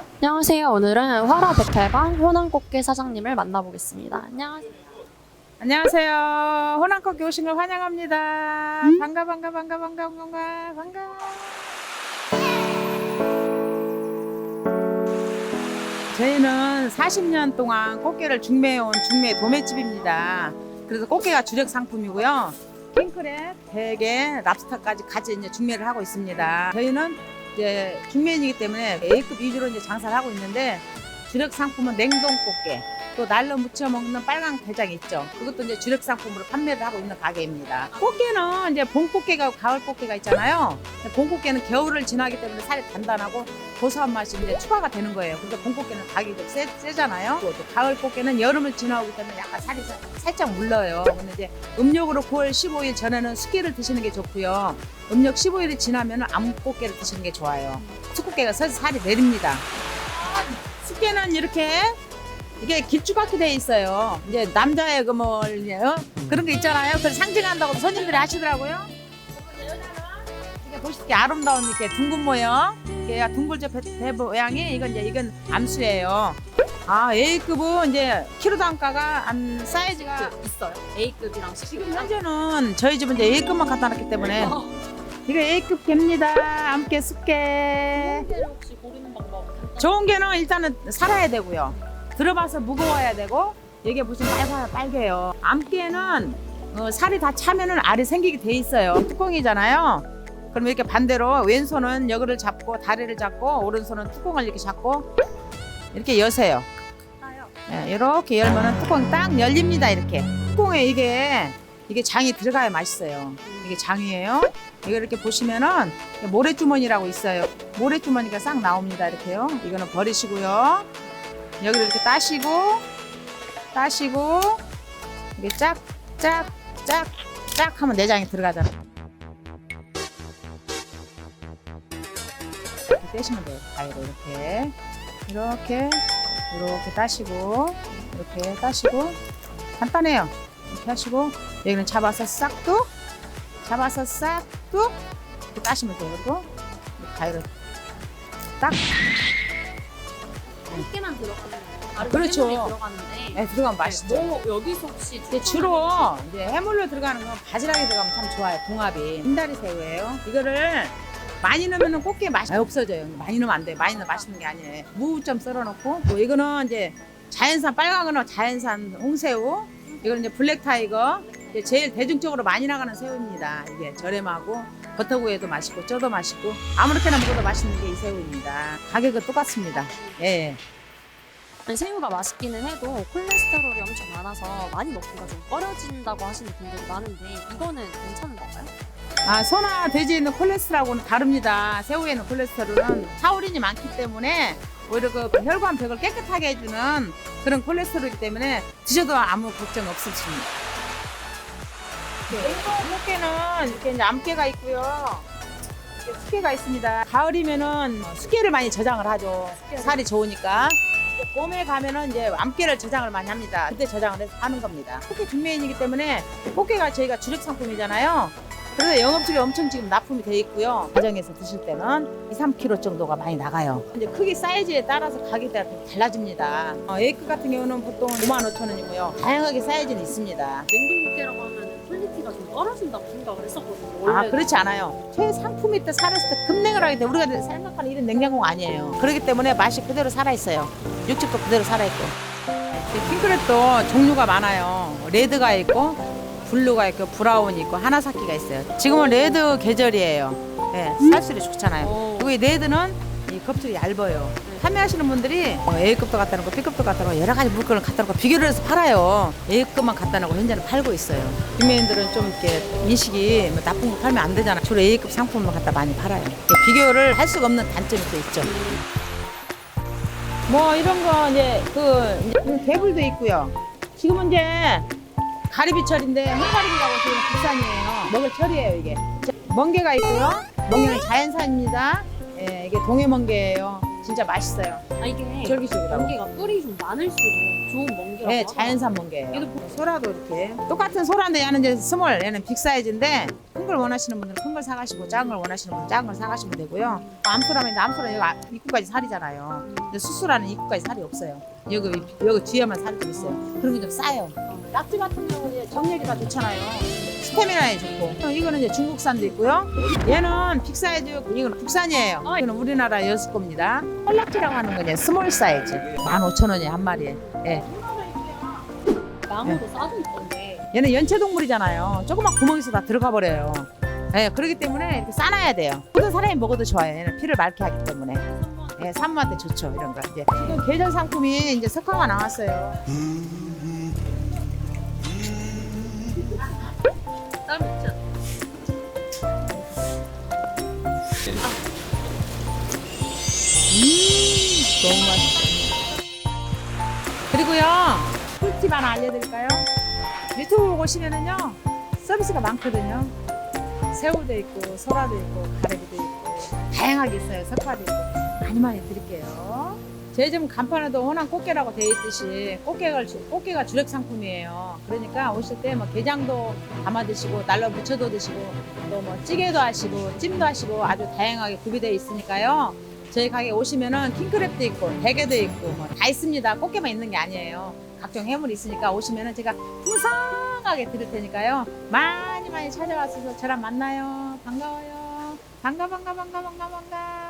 안녕하세요. 오늘은 화라 백팔방 호남꽃게 사장님을 만나보겠습니다. 안녕하세요. 호남꺾기 오신 걸 환영합니다. 반가 반가 반가 반가 반가 반가. 저희는 40년 동안 꽃게를 중매해온 중매 도매집입니다. 그래서 꽃게가 주력 상품이고요. 킹크랩, 대게, 랍스타까지 같이 이제 중매를 하고 있습니다. 저희는 이제 중매인이기 때문에 A급 위주로 이제 장사를 하고 있는데 주력 상품은 냉동 꽃게, 또 날로 무쳐 먹는 빨강 대장 있죠. 그것도 이제 주력 상품으로 판매를 하고 있는 가게입니다. 꽃게는 이제 봄 꽃게가 가을 꽃게가 있잖아요. 봄 꽃게는 겨울을 지나기 때문에 살이 단단하고 고소한 맛이 이제 추가가 되는 거예요. 그래서 봄 꽃게는 가격이 좀 세, 세잖아요. 또, 또 가을 꽃게는 여름을 지나오기 때문에 약간 살이 사- 살짝 물러요. 근데 이제 음력으로 9월 15일 전에는 숙게를 드시는 게 좋고요. 음력 15일이 지나면 암 꽃게를 드시는 게 좋아요. 숙꽃게가 살이 내립니다. 숙게는 이렇게 이게 길쭉하게 돼 있어요. 이제 남자의 그뭐 그런 게 있잖아요. 그걸 상징한다고 손님들이 하시더라고요. 이게 보시게 아름다운 이렇게 둥근 모양, 이게 둥글저 배, 배 모양이 이건 이제 이건 암수예요. 아 A급은 이제 키로 단가가 한 사이즈가 있어요. A급이랑 지금 현재는 저희 집은 이제 A급만 갖다 놨기 때문에 이거 A급 개입니다. 암깨 숙게. 좋은 게는 일단은 살아야 되고요. 들어봐서 무거워야 되고 여기 보시면 빨가 빨개요. 암깨는 어, 살이 다 차면은 알이 생기게 돼 있어요. 뚜껑이잖아요. 그럼 이렇게 반대로 왼손은 여기를 잡고 다리를 잡고 오른손은 뚜껑을 이렇게 잡고 이렇게 여세요. 예, 이렇게 열면은 뚜껑이 딱 열립니다. 이렇게 뚜껑에 이게 이게 장이 들어가야 맛있어요. 이게 장이에요. 이거 이렇게 보시면은 모래주머니라고 있어요. 모래주머니가 싹 나옵니다. 이렇게요. 이거는 버리시고요. 여기를 이렇게 따시고 따시고 이게 짝짝짝짝 하면 내장이 들어가잖아요. 이렇게 떼시면 돼요. 가위로 이렇게 이렇게 이렇게 따시고 이렇게 따시고 간단해요. 이렇게 하시고 여기는 잡아서 싹둑 잡아서 싹둑 이렇게 따시면 돼요. 그리고 가위로 딱 꽃게만 들어가는 다른 그렇죠. 해물이 들어가는데 네, 들어가면 맛있죠. 뭐 여기서 혹시 근데 주로 이제 해물로 들어가는 건 바지락이 들어가면 참 좋아요. 궁합이. 흰다리 새우예요. 이거를 많이 넣으면 꽃게 맛이 없어져요. 많이 넣으면 안 돼. 많이 넣으면 맛있는 게 아니에요. 무 좀 썰어놓고 또 이거는 이제 자연산 빨간 거는 자연산 홍새우. 이거는 이제 블랙 타이거. 이제 제일 대중적으로 많이 나가는 새우입니다. 이게 저렴하고 버터구이도 맛있고 쪄도 맛있고 아무렇게나 먹어도 맛있는 게 이 새우입니다. 가격은 똑같습니다. 예. 새우가 맛있기는 해도 콜레스테롤이 엄청 많아서 많이 먹기가 좀 꺼려진다고 하시는 분들이 많은데 이거는 괜찮은 건가요? 아, 소나 돼지에 있는 콜레스테롤하고는 다릅니다. 새우에 있는 콜레스테롤은 타우린이 많기 때문에 오히려 그 혈관 벽을 깨끗하게 해주는 그런 콜레스테롤이기 때문에 드셔도 아무 걱정 없으십니다. 냉동 꽃게는 이렇게 이제 암깨가 있고요. 이렇게 숙개가 있습니다. 가을이면은 숙개를 많이 저장을 하죠. 살이 좋으니까. 봄에 가면은 이제 암깨를 저장을 많이 합니다. 그때 저장을 해서 하는 겁니다. 꽃게 중매인이기 때문에 꽃게가 저희가 주력 상품이잖아요. 그래서 영업직에 엄청 지금 납품이 돼 있고요. 가정에서 드실 때는 2, 3kg 정도가 많이 나가요. 이제 크기 사이즈에 따라서 가격이 좀 달라집니다. 어, A급 같은 경우는 보통 5만 5천 원이고요. 다양하게 사이즈는 있습니다. 냉동 꽃게라고 하면 떨어진다고 생각을 했었거든요. 아 원래는. 그렇지 않아요. 최상품일 때 살았을 때 급냉을 하기 때문에 우리가 생각하는 이런 냉장고가 아니에요. 그렇기 때문에 맛이 그대로 살아있어요. 육즙도 그대로 살아있고. 킹크랩도 종류가 많아요. 레드가 있고 블루가 있고 브라운이 있고 하나사키가 있어요. 지금은 레드 계절이에요. 네, 살수리 좋잖아요. 오. 그리고 이 레드는 이 껍질이 얇아요. 판매하시는 분들이 뭐 A급도 갖다 놓고 B급도 갖다 놓고 여러 가지 물건을 갖다 놓고 비교를 해서 팔아요. A급만 갖다 놓고 현재는 팔고 있어요. 구매인들은 좀 이렇게 인식이 뭐 나쁜 거 팔면 안 되잖아. 주로 A급 상품만 갖다 많이 팔아요. 비교를 할 수가 없는 단점이 또 있죠. 뭐 이런 거 이제 그 개불도 있고요. 지금은 이제 가리비철인데 홍가리비라고 지금 국산이에요. 먹을 철이에요 이게. 자, 멍게가 있고요. 멍게는 자연산입니다. 예, 이게 동해멍게예요. 진짜 맛있어요. 아 이게 쫄깃쫄깃하고. 멍게가 뿔이 좀 많을수록 좋은 멍게라고 네. 자연산 멍게예요. 얘도 보- 소라도 이렇게 똑같은 소라인데 얘는 이제 스몰, 얘는 빅 사이즈인데 큰 걸 원하시는 분들은 큰 걸 사가시고 작은 걸 원하시는 분들은 작은 걸 사가시면 되고요. 암소라면 암소라 여기 아- 입구까지 살이잖아요. 근데 수수라는 입구까지 살이 없어요. 여기 여기 뒤에만 살이 좀 있어요. 그런 게 좀 싸요. 낙지 같은 경우는 이제 정력이가 좋잖아요. 스태미나에 좋고. 어, 이거는 이제 중국산도 있고요. 얘는 빅 사이즈, 이건 국산이에요. 이거는 우리나라 여수 겁니다. 헐락지라고 하는 건 이제 스몰 사이즈. 15,000원이에요 한 마리에. 예. 나무도 싸도 있던데 얘는 연체동물이잖아요. 조그만 구멍에서 다 들어가 버려요. 예, 그렇기 때문에 이렇게 싸놔야 돼요. 모든 사람이 먹어도 좋아요. 얘는 피를 맑게 하기 때문에. 예, 산모한테 좋죠. 이런 거. 이제 지금 계절 상품이 이제 석화가 나왔어요. 너무 맛있어. 그리고요, 꿀팁 하나 알려드릴까요? 유튜브 보시면은요, 서비스가 많거든요. 새우도 있고, 소라도 있고, 가래비도 있고, 다양하게 있어요. 석화도 있고. 많이 많이 드릴게요. 저희 집 간판에도 호남 꽃게라고 돼 있듯이 꽃게가, 주- 꽃게가 주력 상품이에요. 그러니까 오실 때 뭐 게장도 담아 드시고, 날로 무쳐도 드시고, 또 뭐 찌개도 하시고, 찜도 하시고 아주 다양하게 구비되어 있으니까요. 저희 가게 오시면은 킹크랩도 있고 대게도 있고 뭐 다 있습니다. 꽃게만 있는 게 아니에요. 각종 해물이 있으니까 오시면은 제가 풍성하게 드릴 테니까요. 많이 많이 찾아와서 저랑 만나요. 반가워요. 반가 반가 반가 반가 반가.